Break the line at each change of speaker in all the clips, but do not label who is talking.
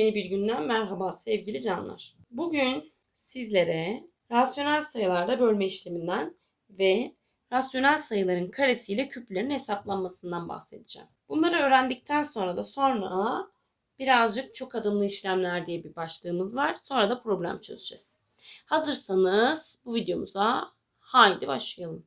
Yeni bir günden merhaba sevgili canlar. Bugün sizlere rasyonel sayılarda bölme işleminden ve rasyonel sayıların karesiyle küplerin hesaplanmasından bahsedeceğim. Bunları öğrendikten sonra da sonra birazcık çok adımlı işlemler diye bir başlığımız var. Sonra da problem çözeceğiz. Hazırsanız bu videomuza haydi başlayalım.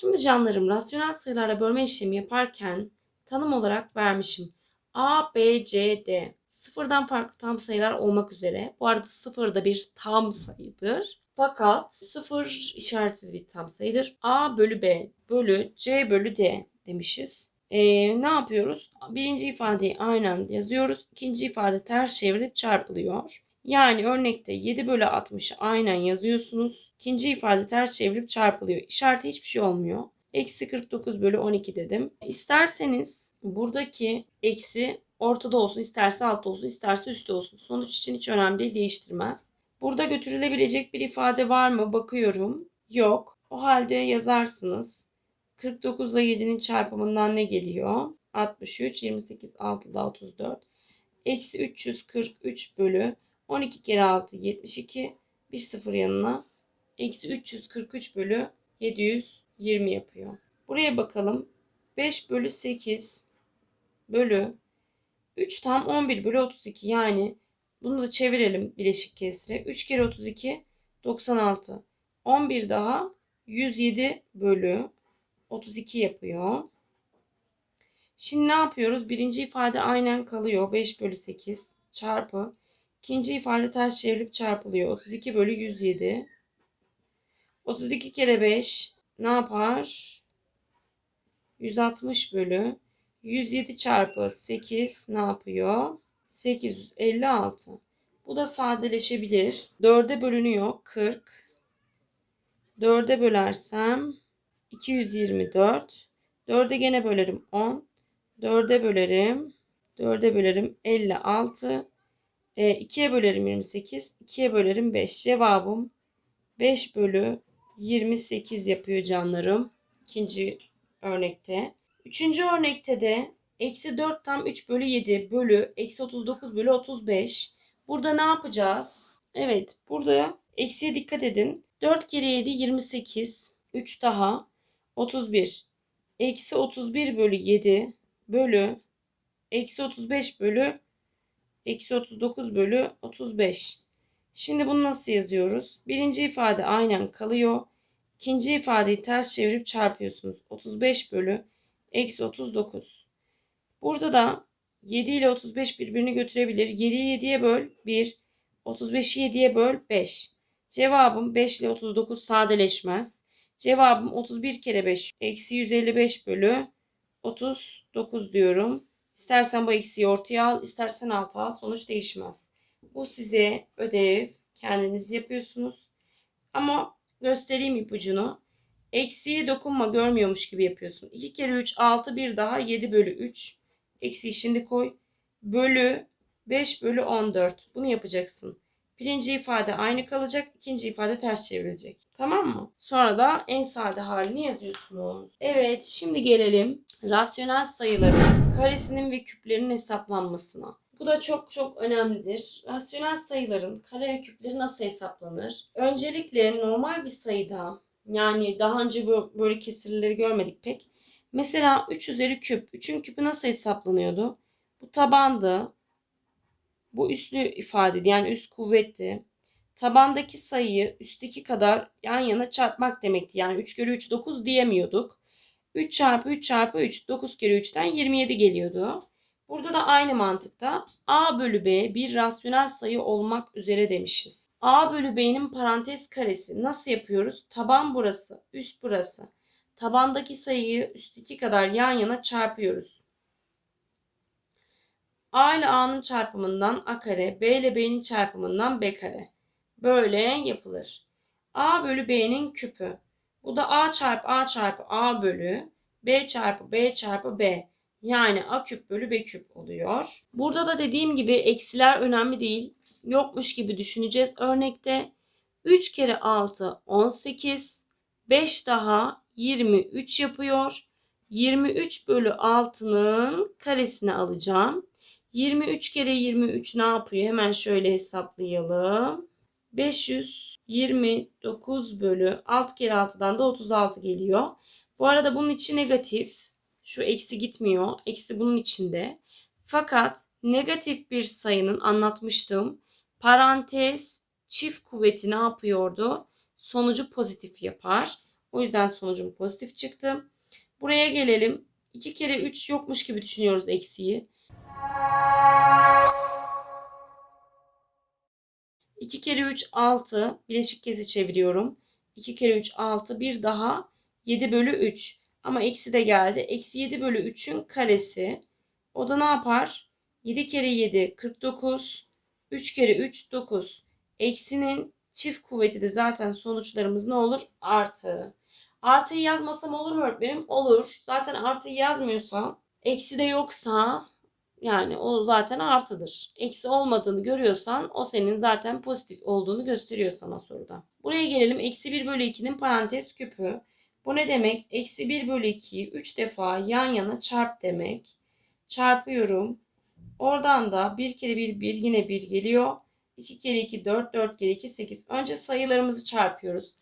Şimdi canlarım rasyonel sayılarla bölme işlemi yaparken tanım olarak vermişim. A, B, C, D. Sıfırdan farklı tam sayılar olmak üzere. Bu arada sıfır da bir tam sayıdır. Fakat sıfır işaretsiz bir tam sayıdır. A bölü B bölü C bölü D demişiz. Ee, ne yapıyoruz? Birinci ifadeyi aynı anda yazıyoruz. İkinci ifade ters çevrilip çarpılıyor. Yani örnekte 7 bölü 60'ı aynen yazıyorsunuz. İkinci ifade ters çevrilip çarpılıyor. İşareti hiçbir şey olmuyor. Eksi 49 bölü 12 dedim. İsterseniz buradaki eksi ortada olsun, isterse altta olsun, isterse üstte olsun. Sonuç için hiç önemli değil, değiştirmez. Burada götürülebilecek bir ifade var mı? Bakıyorum. Yok. O halde yazarsınız. 49 ile 7'nin çarpımından ne geliyor? 63, 28, 6 da 34. Eksi 343 bölü 12 kere 6 72. Bir sıfır yanına. Eksi 343 bölü 720 yapıyor. Buraya bakalım. 5 bölü 8 bölü 3 tam 11 bölü 32. Yani bunu da çevirelim bileşik kesre. 3 kere 32 96. 11 daha 107 bölü 32 yapıyor. Şimdi ne yapıyoruz? Birinci ifade aynen kalıyor. 5 bölü 8 çarpı İkinci ifade ters çevrilip çarpılıyor. 32 bölü 107. 32 kere 5 ne yapar? 160 bölü 107 çarpı 8 ne yapıyor? 856. Bu da sadeleşebilir. 4'e bölünüyor 40. 4'e bölersem 224. 4'e gene bölerim 10. 4'e bölerim. 4'e bölerim 56. E, 2'ye bölerim 28. 2'ye bölerim 5. Cevabım 5 bölü 28 yapıyor canlarım. İkinci örnekte. Üçüncü örnekte de eksi 4 tam 3 bölü 7 bölü eksi 39 bölü 35. Burada ne yapacağız? Evet burada eksiye dikkat edin. 4 kere 7 28. 3 daha 31. Eksi 31 bölü 7 bölü eksi 35 bölü Eksi 39 bölü 35. Şimdi bunu nasıl yazıyoruz? Birinci ifade aynen kalıyor. İkinci ifadeyi ters çevirip çarpıyorsunuz. 35 bölü eksi 39. Burada da 7 ile 35 birbirini götürebilir. 7'yi 7'ye böl 1. 35'i 7'ye böl 5. Cevabım 5 ile 39 sadeleşmez. Cevabım 31 kere 5. Eksi 155 bölü 39 diyorum. İstersen bu eksiği ortaya al, istersen alta al. Sonuç değişmez. Bu size ödev. Kendiniz yapıyorsunuz. Ama göstereyim ipucunu. Eksiği dokunma görmüyormuş gibi yapıyorsun. 2 kere 3 6 bir daha 7 bölü 3. Eksiği şimdi koy. Bölü 5 bölü 14. Bunu yapacaksın. Birinci ifade aynı kalacak. ikinci ifade ters çevrilecek. Tamam mı? Sonra da en sade halini yazıyorsunuz. Evet şimdi gelelim rasyonel sayıların karesinin ve küplerinin hesaplanmasına. Bu da çok çok önemlidir. Rasyonel sayıların kare ve küpleri nasıl hesaplanır? Öncelikle normal bir sayıda yani daha önce böyle kesirleri görmedik pek. Mesela 3 üzeri küp. 3'ün küpü nasıl hesaplanıyordu? Bu tabandı. Bu üslü ifade yani üst kuvvetti. Tabandaki sayıyı üstteki kadar yan yana çarpmak demekti. Yani 3 kere 3 9 diyemiyorduk. 3 çarpı 3 çarpı 3 9 kere 3'ten 27 geliyordu. Burada da aynı mantıkta a bölü b bir rasyonel sayı olmak üzere demişiz. a bölü b'nin parantez karesi nasıl yapıyoruz? Taban burası, üst burası. Tabandaki sayıyı üstteki kadar yan yana çarpıyoruz. A ile A'nın çarpımından A kare, B ile B'nin çarpımından B kare. Böyle yapılır. A bölü B'nin küpü. Bu da A çarpı A çarpı A bölü B çarpı B çarpı B. Yani A küp bölü B küp oluyor. Burada da dediğim gibi eksiler önemli değil. Yokmuş gibi düşüneceğiz. Örnekte 3 kere 6 18. 5 daha 23 yapıyor. 23 bölü 6'nın karesini alacağım. 23 kere 23 ne yapıyor? Hemen şöyle hesaplayalım. 529 bölü 6 kere 6'dan da 36 geliyor. Bu arada bunun içi negatif. Şu eksi gitmiyor. Eksi bunun içinde. Fakat negatif bir sayının anlatmıştım. Parantez çift kuvveti ne yapıyordu? Sonucu pozitif yapar. O yüzden sonucum pozitif çıktı. Buraya gelelim. 2 kere 3 yokmuş gibi düşünüyoruz eksiği. 2 kere 3 6. Bileşik kezi çeviriyorum. 2 kere 3 6. Bir daha 7 bölü 3. Ama eksi de geldi. Eksi 7 bölü 3'ün karesi. O da ne yapar? 7 kere 7 49. 3 kere 3 9. Eksinin çift kuvveti de zaten sonuçlarımız ne olur? Artı. Artıyı yazmasam olur mu öğretmenim? Olur. Zaten artıyı yazmıyorsa, eksi de yoksa yani o zaten artıdır. Eksi olmadığını görüyorsan o senin zaten pozitif olduğunu gösteriyor sana soruda. Buraya gelelim. Eksi 1 bölü 2'nin parantez küpü. Bu ne demek? Eksi 1 bölü 2'yi 3 defa yan yana çarp demek. Çarpıyorum. Oradan da 1 kere 1 1 yine 1 geliyor. 2 kere 2 4 4 kere 2 8. Önce sayılarımızı çarpıyoruz.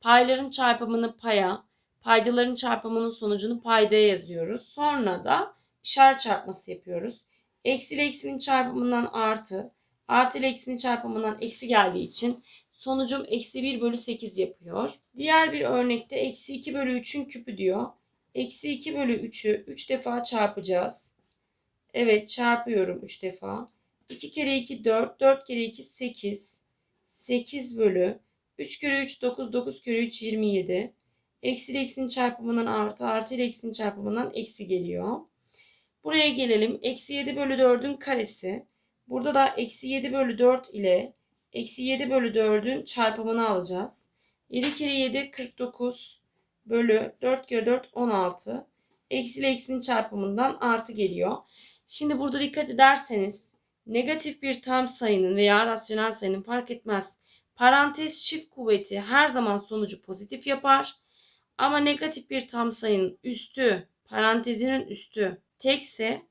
Payların çarpımını paya, paydaların çarpımının sonucunu paydaya yazıyoruz. Sonra da işaret çarpması yapıyoruz. Eksi ile eksinin çarpımından artı, artı ile eksinin çarpımından eksi geldiği için sonucum eksi 1 bölü 8 yapıyor. Diğer bir örnekte eksi 2 bölü 3'ün küpü diyor. Eksi 2 bölü 3'ü 3 defa çarpacağız. Evet çarpıyorum 3 defa. 2 kere 2 4, 4 kere 2 8. 8 bölü 3 kere 3 9, 9 kere 3 27. Eksi ile eksinin çarpımından artı, artı ile eksinin çarpımından eksi geliyor. Buraya gelelim. Eksi 7 bölü 4'ün karesi. Burada da eksi 7 bölü 4 ile eksi 7 bölü 4'ün çarpımını alacağız. 7 kere 7 49 bölü 4 kere 4 16. Eksi ile eksinin çarpımından artı geliyor. Şimdi burada dikkat ederseniz negatif bir tam sayının veya rasyonel sayının fark etmez. Parantez çift kuvveti her zaman sonucu pozitif yapar. Ama negatif bir tam sayının üstü, parantezinin üstü tekse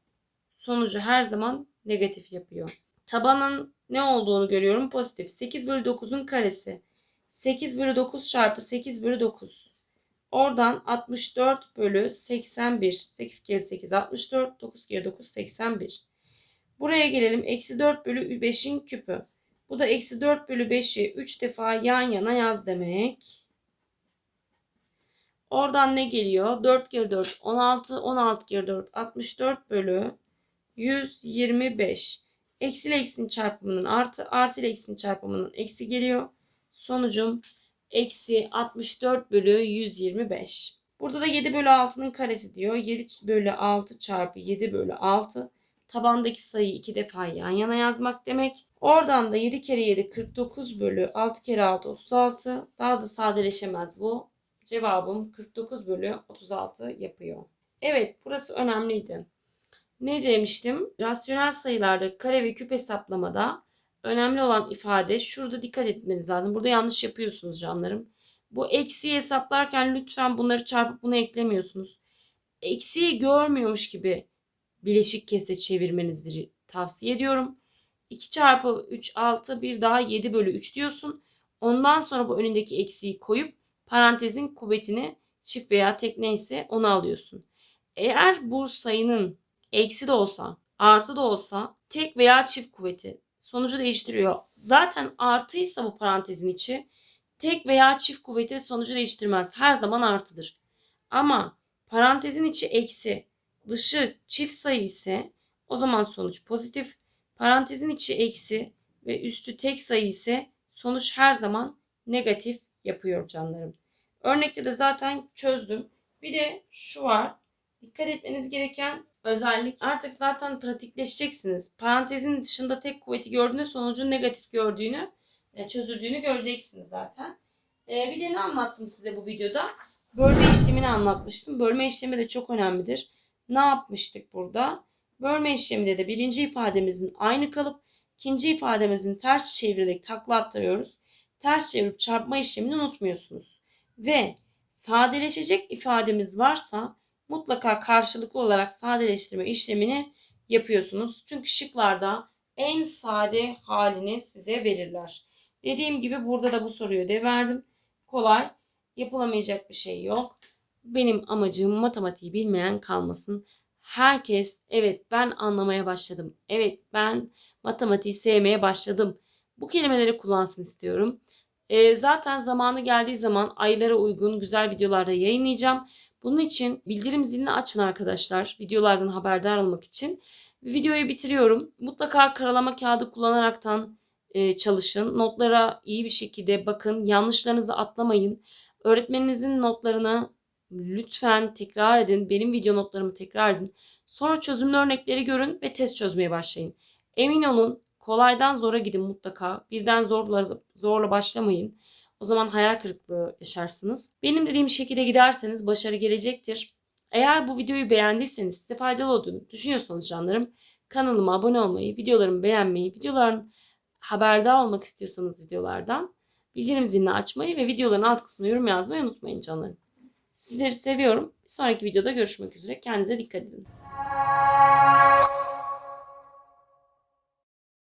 sonucu her zaman negatif yapıyor. Tabanın ne olduğunu görüyorum pozitif. 8 bölü 9'un karesi. 8 bölü 9 çarpı 8 bölü 9. Oradan 64 bölü 81. 8 kere 8 64. 9 kere 9 81. Buraya gelelim. Eksi 4 bölü 5'in küpü. Bu da eksi 4 bölü 5'i 3 defa yan yana yaz demek. Oradan ne geliyor? 4 kere 4 16. 16 kere 4 64 bölü 125. Eksi ile eksinin çarpımının artı. Artı ile eksinin çarpımının eksi geliyor. Sonucum eksi 64 bölü 125. Burada da 7 bölü 6'nın karesi diyor. 7 bölü 6 çarpı 7 bölü 6. Tabandaki sayıyı iki defa yan yana yazmak demek. Oradan da 7 kere 7 49 bölü 6 kere 6 36. Daha da sadeleşemez bu. Cevabım 49 bölü 36 yapıyor. Evet burası önemliydi. Ne demiştim? Rasyonel sayılarda kare ve küp hesaplamada önemli olan ifade şurada dikkat etmeniz lazım. Burada yanlış yapıyorsunuz canlarım. Bu eksiği hesaplarken lütfen bunları çarpıp bunu eklemiyorsunuz. Eksiği görmüyormuş gibi bileşik kese çevirmenizi tavsiye ediyorum. 2 çarpı 3 6 bir daha 7 bölü 3 diyorsun. Ondan sonra bu önündeki eksiği koyup parantezin kuvvetini çift veya tek neyse onu alıyorsun. Eğer bu sayının eksi de olsa artı da olsa tek veya çift kuvveti sonucu değiştiriyor. Zaten artıysa bu parantezin içi tek veya çift kuvveti sonucu değiştirmez. Her zaman artıdır. Ama parantezin içi eksi dışı çift sayı ise o zaman sonuç pozitif. Parantezin içi eksi ve üstü tek sayı ise sonuç her zaman negatif yapıyor canlarım. Örnekte de zaten çözdüm. Bir de şu var. Dikkat etmeniz gereken özellik artık zaten pratikleşeceksiniz. Parantezin dışında tek kuvveti gördüğünde sonucun negatif gördüğünü, e, çözüldüğünü göreceksiniz zaten. E, bir de ne anlattım size bu videoda? Bölme işlemini anlatmıştım. Bölme işlemi de çok önemlidir. Ne yapmıştık burada? Bölme işleminde de birinci ifademizin aynı kalıp ikinci ifademizin ters çevirerek takla attırıyoruz. Ters çevirip çarpma işlemini unutmuyorsunuz. Ve sadeleşecek ifademiz varsa mutlaka karşılıklı olarak sadeleştirme işlemini yapıyorsunuz. Çünkü şıklarda en sade halini size verirler. Dediğim gibi burada da bu soruyu ödev verdim. Kolay, yapılamayacak bir şey yok. Benim amacım matematiği bilmeyen kalmasın. Herkes evet ben anlamaya başladım. Evet ben matematiği sevmeye başladım. Bu kelimeleri kullansın istiyorum. Ee, zaten zamanı geldiği zaman aylara uygun güzel videolarda yayınlayacağım. Bunun için bildirim zilini açın arkadaşlar. Videolardan haberdar olmak için. Videoyu bitiriyorum. Mutlaka karalama kağıdı kullanaraktan e, çalışın. Notlara iyi bir şekilde bakın. Yanlışlarınızı atlamayın. Öğretmeninizin notlarını lütfen tekrar edin. Benim video notlarımı tekrar edin. Sonra çözümlü örnekleri görün ve test çözmeye başlayın. Emin olun kolaydan zora gidin mutlaka. Birden zorla, zorla başlamayın. O zaman hayal kırıklığı yaşarsınız. Benim dediğim şekilde giderseniz başarı gelecektir. Eğer bu videoyu beğendiyseniz, size faydalı olduğunu düşünüyorsanız canlarım kanalıma abone olmayı, videolarımı beğenmeyi, videoların haberdar olmak istiyorsanız videolardan bildirim zilini açmayı ve videoların alt kısmına yorum yazmayı unutmayın canlarım. Sizleri seviyorum. Bir sonraki videoda görüşmek üzere. Kendinize dikkat edin.